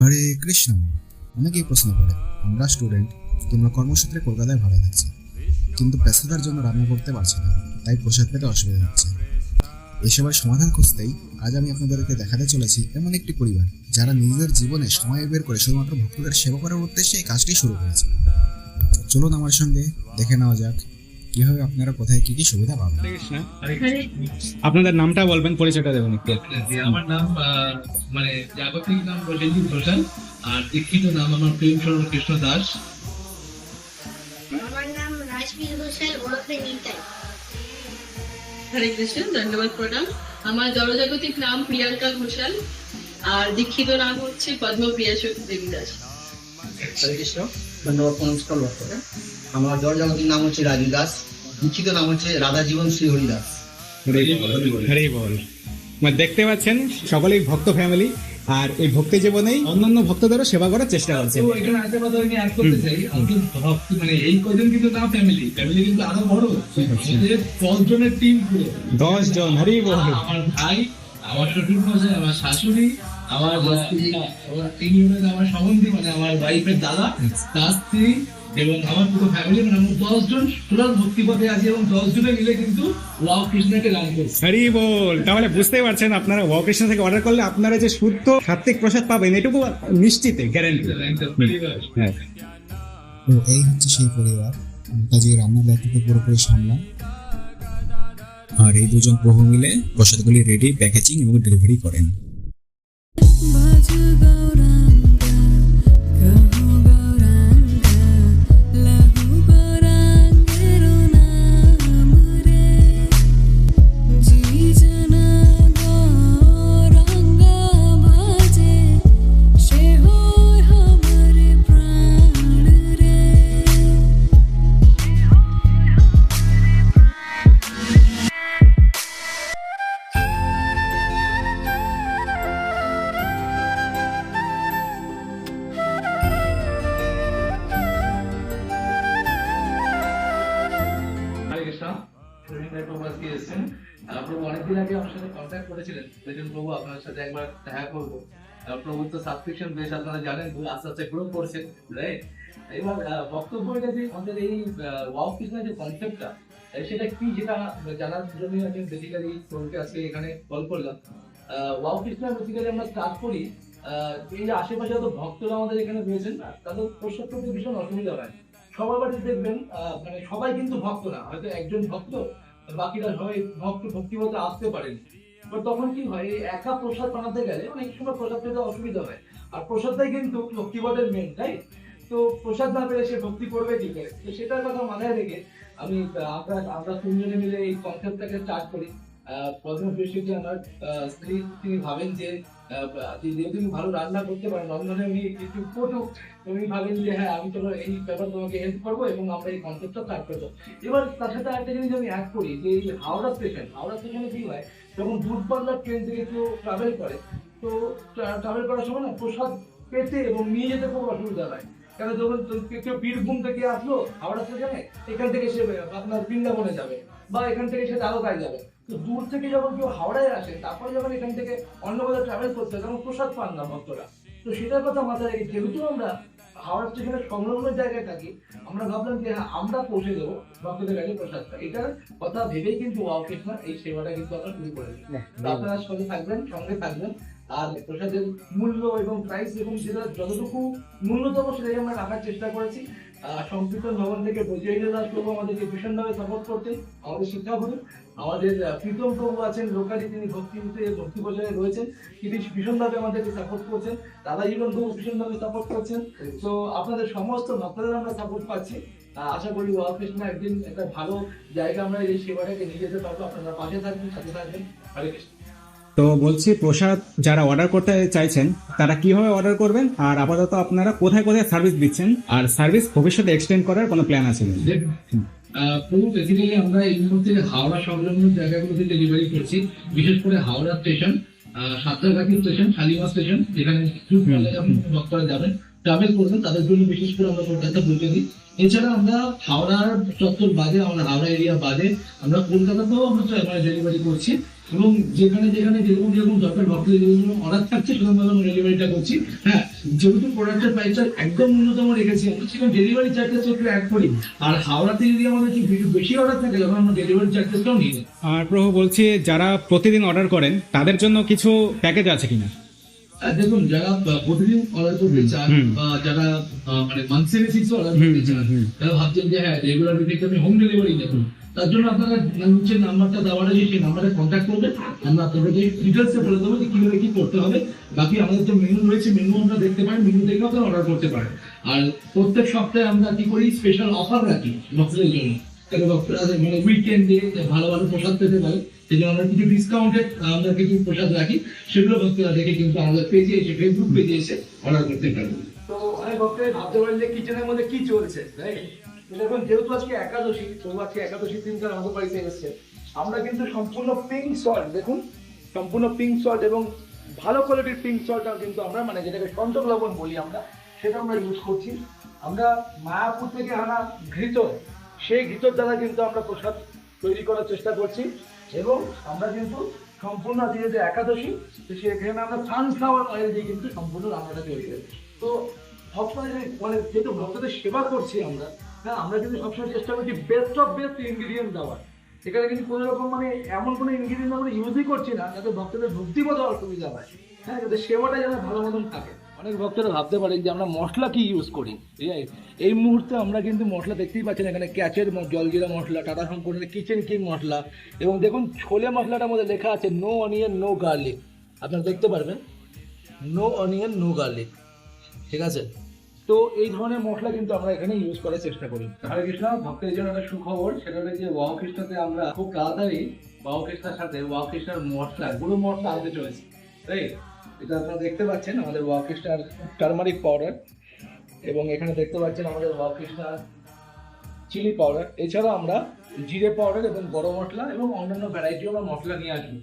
হরে কৃষ্ণ। অনেকেই প্রশ্ন করে, আমরা স্টুডেন্ট কিংবা কর্মসূত্রে কলকাতায় ভাড়া থাকছি কিন্তু ব্যস্ততার জন্য রান্না করতে পারছি না, তাই প্রসাদ পেতে অসুবিধা হচ্ছে। এসবের সমাধান খুঁজতেই আজ আমি আপনাদেরকে দেখাতে চলেছি এমন একটি পরিবার, যারা নিজেদের জীবনে সময় বের করে শুধুমাত্র ভক্তদের সেবা করার উদ্দেশ্যে এই কাজটি শুরু করেছে। চলুন আমার সঙ্গে দেখে নেওয়া যাক কীভাবে আপনারা কোথায় কি কি সুবিধা পাবেন? আপনাদের নামটা বলবেন পরিচয়টা দেবেন একটু। আমার নাম মানে জাগতিক নাম রঞ্জিত ঘোষাল আর দীক্ষিত নাম আমার প্রেম শরণ কৃষ্ণ দাস। আমার নাম রাজবীর ঘোষাল ওরফে নিতাই। হরে কৃষ্ণ ধন্যবাদ প্রণাম। আমার জড়জাগতিক নাম প্রিয়াঙ্কা ঘোষাল আর দীক্ষিত নাম হচ্ছে পদ্মপ্রিয়া দেবী দাস। হরে কৃষ্ণ ধন্যবাদ নমস্কার বক্তব্য আমার জড়জাগতির নাম হচ্ছে রাজু দাস দীক্ষিত নাম হচ্ছে রাধা জীবন শ্রী হরি দাস হরে বল। মানে দেখতে পাচ্ছেন সকলেই ভক্ত ফ্যামিলি আর এই ভক্তি জীবনেই অন্যান্য ভক্তদেরও সেবা করার চেষ্টা করছে। তো এখানে একটা কথা আমি অ্যাড করতে চাই ভক্তি মানে এই কজন কিন্তু না ফ্যামিলি ফ্যামিলি কিন্তু আরও বড়। দশ জনের টিম পুরো। দশ জন হরি বল। আমার ভাই আমার শ্বশুর মশাই আমার শাশুড়ি আমার আমার তিন জনের আমার সম্বন্ধী মানে আমার ওয়াইফের দাদা তার স্ত্রী এবং আমার পুরো ফ্যামিলি মানে আমরা দশ জন টোটাল ভক্তি পথে আছি এবং দশ জনে মিলে কিন্তু ওয়াও কৃষ্ণকে রান করছি। হরি বল। তাহলে বুঝতেই পারছেন আপনারা ওয়াকৃষ্ণ থেকে অর্ডার করলে আপনারা যে শুদ্ধ সাত্বিক প্রসাদ পাবেন এটুকু নিশ্চিত গ্যারেন্টি হ্যাঁ। তো এই হচ্ছে সেই পরিবার কাজে রান্নার দায়িত্বকে পুরোপুরি সামলান। আর এই দুজন প্রভু মিলে প্রসাদগুলি রেডি প্যাকেজিং এবং ডেলিভারি করেন। আগে আমার সাথে কন্ট্যাক্ট করেছিলেন বলেছেন প্রভু আপনার সাথে একবার দেখা প্রভু তো সাবস্ক্রিপশন বেশ আপনারা জানেন তো আস্তে আস্তে গ্রো করছেন রাইট এবার যে আমাদের এই ওয়াও যে কনসেপ্টটা সেটা কি যেটা জানার জন্য আমি বেসিক্যালি প্রভুকে আজকে এখানে কল করলাম। ওয়াও কৃষ্ণ বেসিক্যালি আমরা স্টার্ট করি এই আশেপাশে যত ভক্তরা আমাদের এখানে রয়েছেন তাদের প্রসাদ করতে ভীষণ অসুবিধা হয়। সবার বাড়িতে দেখবেন মানে সবাই কিন্তু ভক্ত না, হয়তো একজন ভক্ত বাকিরা সবাই ভক্ত ভক্তিমতে আসতে পারেন। তখন কি হয় একা প্রসাদ বানাতে গেলে অনেক সময় প্রসাদ পেতে অসুবিধা হয়। আর প্রসাদটাই কিন্তু ভক্তিপদের মেন তাই? তো প্রসাদ না পেলে সে ভক্তি করবে কি করে? তো সেটার কথা মাথায় রেখে আমি আমরা আমরা তিনজনে মিলে এই কনসেপ্টটাকে স্টার্ট করি। প্রথম যে আমার স্ত্রী, তিনি ভাবেন যে যেহেতু তুমি ভালো রান্না করতে পারেন রন্ধনে উনি কিছু পটুক তুমি ভাবেন যে হ্যাঁ আমি চলো এই ব্যাপার তোমাকে হেল্প করব এবং আমরা এই কনসেপ্টটা স্টার্ট করব। এবার তার সাথে আরেকটা জিনিস আমি অ্যাড করি, যে এই হাওড়া স্টেশন হাওড়া স্টেশনে কি হয়, যখন দূরপাল্লার ট্রেন থেকে কেউ ট্রাভেল করে, তো ট্রাভেল করার সময় না প্রসাদ পেতে এবং নিয়ে যেতে খুব অসুবিধা হয়। কেন যখন কেউ বীরভূম থেকে আসলো হাওড়া স্টেশনে এখান থেকে সে আপনার বৃন্দাবনে যাবে, বা এখান থেকে সে দ্বারকায় যাবে। তো দূর থেকে যখন কেউ হাওড়ায় আসে তারপরে যখন এখান থেকে অন্য কোথাও ট্রাভেল করতে তখন প্রসাদ পান না ভক্তরা। তো সেটার কথা মাথায় রেখে যেহেতু আমরা হাওড়া স্টেশনের সংলগ্ন জায়গায় থাকি আমরা ভাবলাম যে হ্যাঁ আমরা পৌঁছে দেবো ভক্তদের কাছে প্রসাদটা। এটার কথা ভেবেই কিন্তু ওয়াও কৃষ্ণ এই সেবাটা কিন্তু আমরা শুরু করেছি। আপনারা সঙ্গে থাকবেন সঙ্গে থাকবেন। আর প্রসাদের মূল্য এবং প্রাইস এবং সেটা যতটুকু ন্যূনতম সেটাই আমরা রাখার চেষ্টা করেছি। সংকীর্তন ভবন থেকে বৈজয়ী দাস প্রভু আমাদেরকে ভীষণভাবে সাপোর্ট করতেন আমাদের শিক্ষাগুরু, আমাদের প্রীতম প্রভু আছেন লোকালি, তিনি ভক্তিতে ভক্তি পর্যায়ে রয়েছেন। তিনি ভীষণভাবে আমাদেরকে সাপোর্ট করছেন। দাদা জীবন প্রভু ভীষণভাবে সাপোর্ট করছেন। তো আপনাদের সমস্ত ভক্তদের আমরা সাপোর্ট পাচ্ছি। আশা করি কৃষ্ণ একদিন একটা ভালো জায়গা আমরা এই সেবাটাকে নিয়ে যেতে পারব। আপনারা পাশে থাকবেন, সাথে থাকবেন। হরে কৃষ্ণ। তো বলছি প্রসাদ যারা অর্ডার করতে চাইছেন তারা কীভাবে অর্ডার করবেন? আর আপাতত আপনারা কোথায় কোথায় সার্ভিস দিচ্ছেন? আর সার্ভিস ভবিষ্যতে এক্সটেন্ড করার কোনো প্ল্যান আছে প্রভু বেসিক্যালি আমরা এই মুহূর্তে হাওড়া সংলগ্ন জায়গাগুলোতে ডেলিভারি করছি। বিশেষ করে Howrah station Santragachi station Shalimar station যেখানে ভক্তরা যাবেন। ট্রাভেল করবেন তাদের জন্য বিশেষ করে আমরা কলকাতা পৌঁছে দিই এছাড়া আমরা হাওড়ার চত্বর বাদে, আমরা হাওড়া এরিয়া বাদে, আমরা কলকাতাতেও আমরা ডেলিভারি করছি। এবং যেখানে যেখানে যেরকম যেরকম দরকার ভক্তদের যেরকম অর্ডার থাকছে, সেরকম ভাবে ডেলিভারিটা করছি। হ্যাঁ যেহেতু প্রোডাক্টের প্রাইসটা একদম ন্যূনতম রেখেছি আমরা সেখানে ডেলিভারি চার্জেস একটু অ্যাড করি। আর হাওড়াতে যদি আমাদের বেশি- অর্ডার থাকে, তখন আমরা ডেলিভারি চার্জেসটাও নিই আর প্রভু বলছি, যারা প্রতিদিন অর্ডার করেন, তাদের জন্য কিছু প্যাকেজ আছে কিনা? দেখুন যারা প্রতিদিন অর্ডার করতে চান বা যারা মানে মান্থলি বেসিসে অর্ডার করতে চান। তারা ভাবছেন যে হ্যাঁ রেগুলার বেসিসে আমি হোম ডেলিভারি দেখুন তার জন্য আপনারা নিচে নাম্বারটা দেওয়া আছে সেই নাম্বারে কন্ট্যাক্ট করবেন। আমরা আপনাদেরকে ডিটেলসে বলে দেবো যে কীভাবে কি করতে হবে। বাকি আমাদের যে মেনু রয়েছে মেনু আপনারা দেখতে পারেন মেনু দেখে আপনারা অর্ডার করতে পারেন। আর প্রত্যেক সপ্তাহে আমরা কি করি? স্পেশাল অফার রাখি ভক্তদের জন্য। ভক্তরা মানে উইকেন্ডে ভালো ভালো প্রসাদ পেতে পারে আমরা কিছু ডিসকাউন্টেড আমরা কিছু প্রসাদ রাখি, সেগুলো ভক্তরা দেখে কিন্তু আমাদের পেজে এসে ফেসবুক পেজে এসে অর্ডার করতে তো অনেক ভাবতে পারেন যে কিচেনের মধ্যে কি চলছে যেহেতু আজকে একাদশী, তো আজকে একাদশী আমাদের বাড়িতে এসেছে। আমরা কিন্তু সম্পূর্ণ পিঙ্ক সল্ট দেখুন, সম্পূর্ণ পিঙ্ক সল্ট এবং ভালো কোয়ালিটির পিঙ্ক সল্টটা কিন্তু আমরা মানে যেটাকে সন্তক লবণ বলি আমরা, সেটা আমরা ইউজ করছি। আমরা মায়াপুর থেকে আনা ঘৃত সেই ঘৃতর দ্বারা কিন্তু আমরা প্রসাদ তৈরি করার চেষ্টা করছি এবং আমরা কিন্তু সম্পূর্ণ আজকে যেহেতু একাদশী, তো সেখানে আমরা সানফ্লাওয়ার অয়েল দিয়ে কিন্তু সম্পূর্ণ রান্নাটা তৈরি করি। তো ভক্তদের মানে যেহেতু ভক্তদের সেবা করছি আমরা হ্যাঁ আমরা কিন্তু সবসময় চেষ্টা করছি বেস্ট অফ বেস্ট ইনগ্রিডিয়েন্ট দেওয়ার। এখানে কিন্তু কোনো রকম মানে এমন কোনো ইনগ্রিডিয়েন্ট আমরা ইউজই করছি না যাতে ভক্তদের ভক্তিবোধ হওয়ার সুবিধা হয় হ্যাঁ যাতে সেবাটা যেন ভালো মতন থাকে। অনেক ভক্তরা ভাবতে পারেন যে আমরা মশলা কি ইউজ করি। ঠিক আছে? এই মুহূর্তে আমরা কিন্তু মশলা দেখতেই পাচ্ছেন এখানে ক্যাচের জলজিরা মশলা, টাটা সম্পূর্ণের কিচেন কিং মশলা এবং দেখুন ছোলে মশলাটার মধ্যে লেখা আছে নো অনিয়ন নো গার্লিক আপনারা দেখতে পারবেন? নো অনিয়ন নো গার্লিক ঠিক আছে? তো এই ধরনের মশলা কিন্তু আমরা এখানে ইউজ করার চেষ্টা করি। হরে কৃষ্ণ, ভক্তের জন্য একটা সুখবর, সেটা হলো যে ওয়াও কৃষ্ণতে আমরা খুব তাড়াতাড়ি ওয়াও কৃষ্ণের সাথে ওয়াও কৃষ্ণের মশলা, গুঁড়ো মশলা আনতে চলেছি। তাই? এটা আপনারা দেখতে পাচ্ছেন, আমাদের ওয়াও কৃষ্ণার টার্মারিক পাউডার এবং এখানে দেখতে পাচ্ছেন আমাদের ওয়াও কৃষ্ণার চিলি পাউডার। এছাড়াও আমরা জিরে পাউডার এবং গরম মশলা এবং অন্যান্য ভ্যারাইটি আমরা মশলা নিয়ে আসব।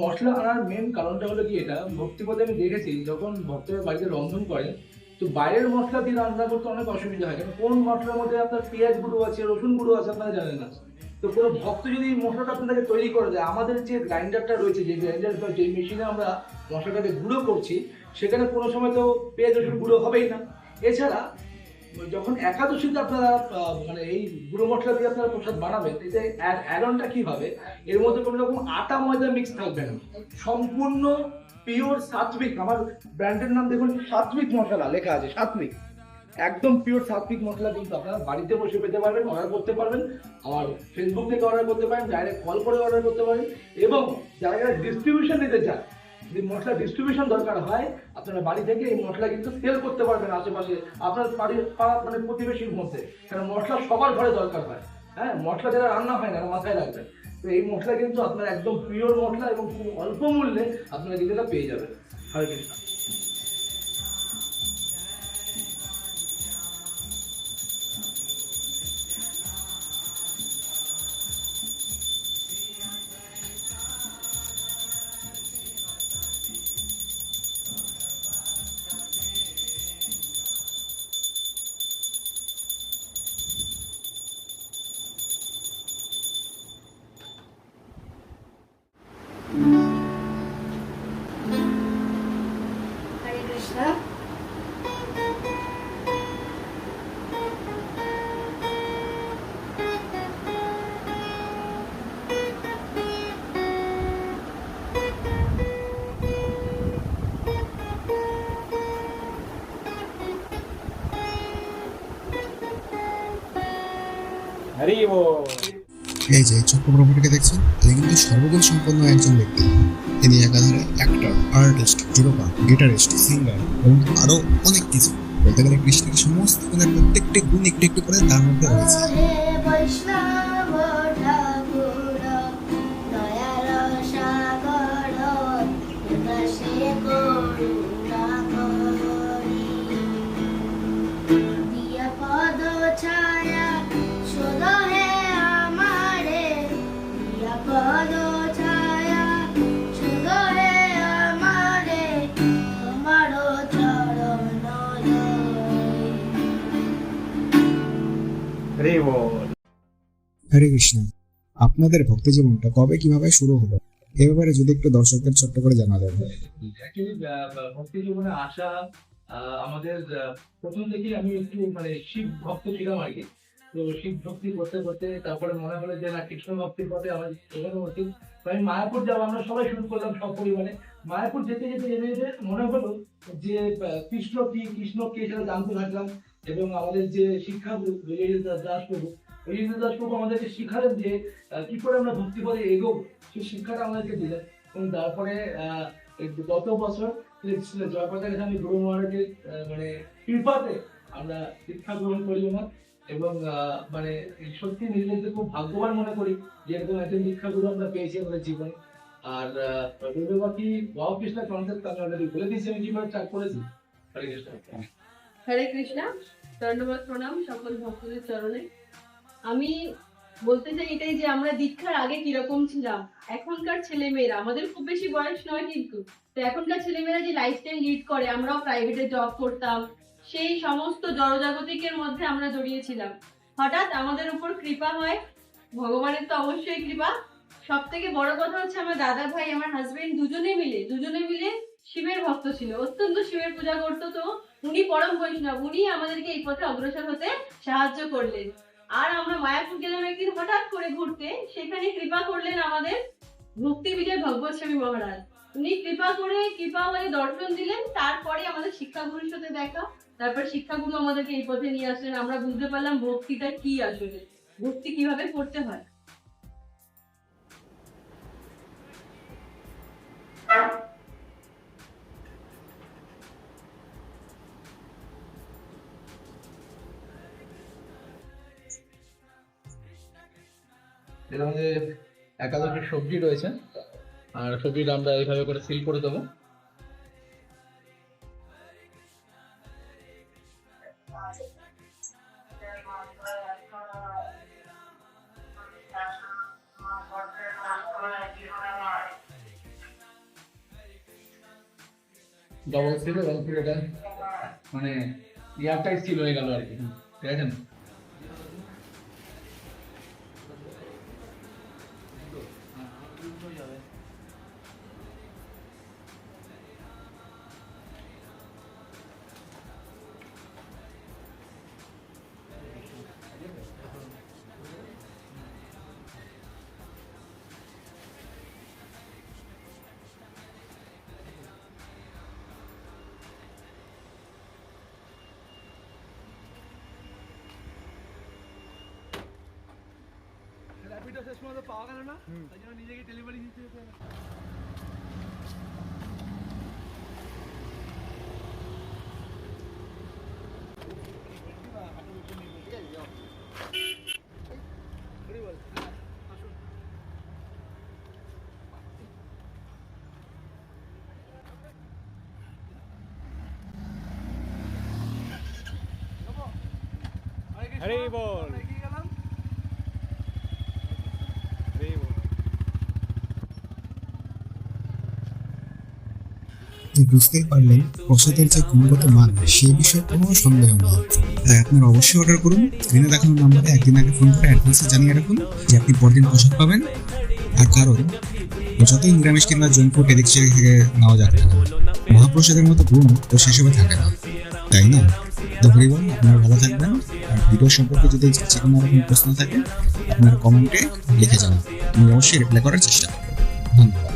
মশলা আনার মেন কারণটা হলো কি এটা? ভক্তিপদে আমি দেখেছি, যখন ভক্তরা বাড়িতে রন্ধন করে, তো বাইরের মশলা দিয়ে রান্না করতে অনেক অসুবিধা হয়। কারণ কোন মশলার মধ্যে আপনার পেঁয়াজ গুঁড়ো আছে, রসুন গুঁড়ো আছে, আপনারা জানেন না। তো কোনো ভক্ত যদি এই মশলাটা আপনাদেরকে তৈরি করে দেয়, আমাদের যে গ্রাইন্ডারটা রয়েছে, যে গ্রাইন্ডার বা যে মেশিনে আমরা মশলাটাকে গুঁড়ো করছি, সেখানে কোনো সময় তো পেঁয়াজ, রসুন গুঁড়ো হবেই না। এছাড়া যখন একাদশীতে আপনারা মানে এই গুঁড়ো মশলা দিয়ে আপনারা প্রসাদ বানাবেন, এতে অ্যাডনটা কি হবে? এর মধ্যে কোনো রকম আটা, ময়দা মিক্স থাকবে না। সম্পূর্ণ পিওর সাত্বিক আমার ব্র্যান্ডের নাম দেখুন সাত্বিক মশলা লেখা আছে সাত্বিক একদম পিওর সাত্বিক মশলা কিন্তু আপনারা বাড়িতে বসে পেতে পারবেন অর্ডার করতে পারবেন। আমার ফেসবুক থেকে অর্ডার করতে পারেন ডাইরেক্ট কল করে অর্ডার করতে পারেন। এবং যারা যারা ডিস্ট্রিবিউশন নিতে চান, যদি মশলা ডিস্ট্রিবিউশন দরকার হয়, আপনারা বাড়ি থেকে এই মশলা কিন্তু সেল করতে পারবেন আশেপাশে, আপনার বাড়ির পাড়া মানে প্রতিবেশীর মধ্যে। কারণ মশলা সবার ঘরে দরকার হয়। হ্যাঁ মশলা যারা রান্না হয় না মাথায় রাখবেন। তো এই মশলা কিন্তু আপনার একদম পিওর মশলা এবং খুব অল্প মূল্যে আপনারা কিন্তু পেয়ে যাবেন। হরে কৃষ্ণ। এই যে ছোট্ট প্রভুটিকে দেখছেন? তিনি কিন্তু সর্বগুণ সম্পন্ন একজন ব্যক্তি। তিনি একাধারে অ্যাক্টর আর্টিস্ট জুরোপা গিটারিস্ট সিঙ্গার এবং আরও অনেক কিছু। বলতে গেলে কৃষ্ণের সমস্ত গুণের প্রত্যেকটি গুণ একটু একটু করে তার মধ্যে রয়েছে। হরি বল। হরে কৃষ্ণ আপনাদের ভক্তি জীবনটা কবে কীভাবে শুরু হলো? এ ব্যাপারে যদি একটু দর্শকদের ছোট্ট করে জানা দেন। অ্যাকচুয়ালি ভক্তি জীবনে আসা আমাদের প্রথম থেকে আমি একটু মানে শিব ভক্ত ছিলাম আর কি। তো শিব ভক্তি করতে করতে তারপরে মনে হলো যে না কৃষ্ণ ভক্তির পথে আমার এগোনো উচিত তো আমি মায়াপুর যাব আমরা সবাই শুরু করলাম সব পরিমাণে মায়াপুর যেতে যেতে যেতে যেতে মনে হলো যে কৃষ্ণ কি কৃষ্ণ কি সেটা জানতে থাকলাম এবং আমাদের যে শিক্ষা দাস দাস প্রভু রবীন্দ্র দাস প্রভু আমাদেরকে শিখালেন যে কি করে আমরা ভক্তি পথে এগোবো সেই শিক্ষাটা আমাদেরকে দিলেন। এবং তারপরে গত বছর জয়প্রকাশ আমি গুরু মহারাজের মানে কৃপাতে আমরা শিক্ষা গ্রহণ করি আমার এবং মানে সত্যি নিজেদেরকে খুব ভাগ্যবান মনে করি যে এরকম একজন শিক্ষাগুরু আমরা পেয়েছি আমাদের জীবনে। আর রবীন্দ্রবাকি বাবা কৃষ্ণ কনসেপ্ট আমি অলরেডি বলে দিয়েছি আমি কীভাবে চাক করেছি? হরে কৃষ্ণ। হরে কৃষ্ণা ধন্যবাদ প্রণাম সকল ভক্তদের চরণে। আমি বলতে চাই এটাই যে আমরা দীক্ষার আগে কীরকম ছিলাম। এখনকার ছেলে মেয়েরা আমাদের খুব বেশি বয়স নয় কিন্তু, তো এখনকার ছেলেমেয়েরা যে লাইফস্টাইল লিড করে, আমরাও প্রাইভেটে জব করতাম, সেই সমস্ত জড়জাগতিকের মধ্যে আমরা জড়িয়েছিলাম হঠাৎ আমাদের উপর কৃপা হয়, ভগবানের তো অবশ্যই কৃপা। সব থেকে বড় কথা হচ্ছে আমার দাদা ভাই, আমার হাজবেন্ড দুজনে মিলে দুজনে মিলে শিবের ভক্ত ছিল, অত্যন্ত শিবের পূজা করতো তো। উনি পরম বৈষ্ণব, উনি আমাদেরকে এই পথে অগ্রসর হতে সাহায্য করলেন। আর আমরা মায়াপুর গেলাম একদিন হঠাৎ করে ঘুরতে, সেখানে কৃপা করলেন আমাদের ভক্তি বিজয় ভগবত স্বামী মহারাজ। উনি কৃপা করে কৃপা হয়ে দর্শন দিলেন, তারপরে আমাদের শিক্ষাগুরুর সাথে দেখা। তারপর শিক্ষাগুরু আমাদেরকে এই পথে নিয়ে আসলেন। আমরা বুঝতে পারলাম ভক্তিটা কি আসলে, ভক্তি কীভাবে করতে হয়। এর মধ্যে একাদশী সবজি রয়েছে। আর সবজিটা আমরা এইভাবে করে সিল করে দেবো। ডবল সিল এবং এটা মানে এয়ারটাইট সিল হয়ে গেল আর কি। ঠিক আছে? চশমা তো পাওয়া গেল না তাই জন্য নিজেকে ডেলিভারি দিতে হতো Haribol. আপনি বুঝতেই পারলেন প্রসাদের যে গুণগত মান, সে বিষয়ে কোনো সন্দেহ নেই। তাই আপনারা অবশ্যই অর্ডার করুন। স্ক্রিনে দেখানো নাম্বারে একদিন আগে ফোন করে অ্যাডভান্সে জানিয়ে রাখুন যে আপনি পরদিন প্রসাদ পাবেন। আর কারণ যতই নিরামিষ কিংবা ফুড এদিক সেদিক থেকে নেওয়া যাক না। মহাপ্রসাদের মতো গুণ তো সেসবে থাকে না। তাই না? তো হরিবল আপনারা ভালো থাকবেন। আর ভিডিও সম্পর্কে যদি যে কোনো রকম প্রশ্ন থাকে, আপনারা কমেন্টে লিখে জানান। আমি অবশ্যই রিপ্লাই করার চেষ্টা করব। ধন্যবাদ।